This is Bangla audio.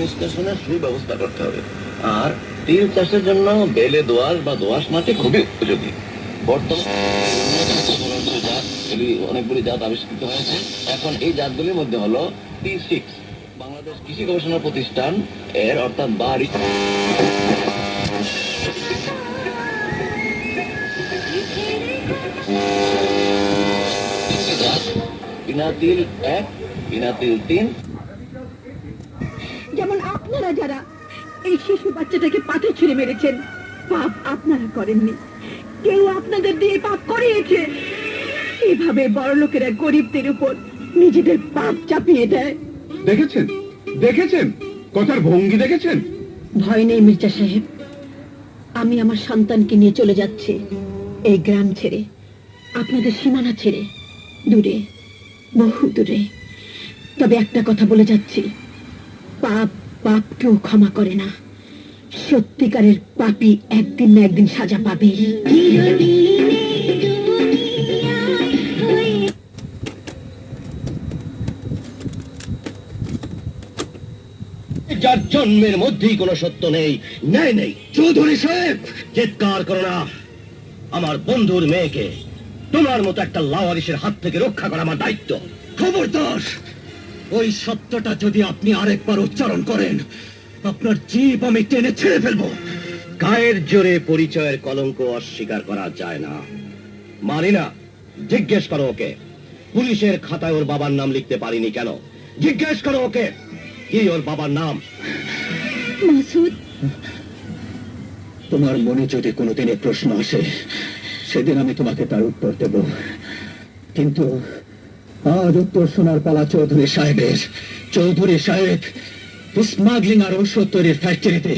নিষ্কাশনের সুব্যবস্থা করতে হবে। আর তিল চাষের জন্য বেলে দোয়াশ বা দোয়াশ মাটি খুবই উপযোগী। বর্তমানে জাত অনেকগুলি জাত আবিষ্কৃত হয়েছে। এখন এই জাতগুলির মধ্যে হলো টি সিক্স বাংলাদেশ কৃষি গবেষণা প্রতিষ্ঠান এর অর্থাৎ বাড়ি। জাত বিনাতিল এক বিনাতিল তিন যেমন আপনারা যারা এই শিশু বাচ্চাটাকে পাথর ছুঁড়ে মেরেছেন পাপ আপনারা করেননি। কেউ আপনাদের দিয়ে পাপ করিয়েছে। এভাবে বড় লোকেরা গরিবদের উপর নিজেদের পাপ চাপিয়ে দেয়। দেখেছেন? দেখেছেন? কথার ভঙ্গি দেখেছেন? ভয় নেই মির্জা সাহেব। আমি আমার সন্তানকে নিয়ে চলে যাচ্ছি এই গ্রাম ছেড়ে আপনাদের সীমানা ছেড়ে দূরে বহু দূরে তবে একটা কথা বলে যাচ্ছি। পাপ পাপকেও ক্ষমা করে না। সত্যিকারের পাপি একদিন না একদিন সাজা পাবে। যার জন্মের মধ্যেই কোনো সত্য নেই ন্যায় নেই। চৌধুরী সাহেব! চিৎকার করো না। আমার বন্ধুর মেয়েকে তোমার মতো একটা লাওয়ারিসের হাত থেকে রক্ষা করা আমার দায়িত্ব। খবর খবরদার! ওই সত্যটা যদি আপনি আরেকবার উচ্চারণ করেন আপনার জীব আমি টেনে ছেড়ে ফেলব। গায়ের জোরে পরিচয়ের কলঙ্ক অস্বীকার করা যায় না। মানি না জিজ্ঞেস করো ওকে। পুলিশের খাতায় ওর বাবার নাম লিখতে পারিনি কেন? জিজ্ঞেস করো ওকে কি ওর বাবার নাম? মাসুদ। তোমার মনে যদি কোনোদিন প্রশ্ন আসে সেদিন আমি তোমাকে তার উত্তর দেব। কিন্তু আজ উত্তর সোনার পালা চৌধুরী সাহেবের। চৌধুরী সাহেব স্মাগলিং আর ঔষধ তৈরির ফ্যাক্টরিতে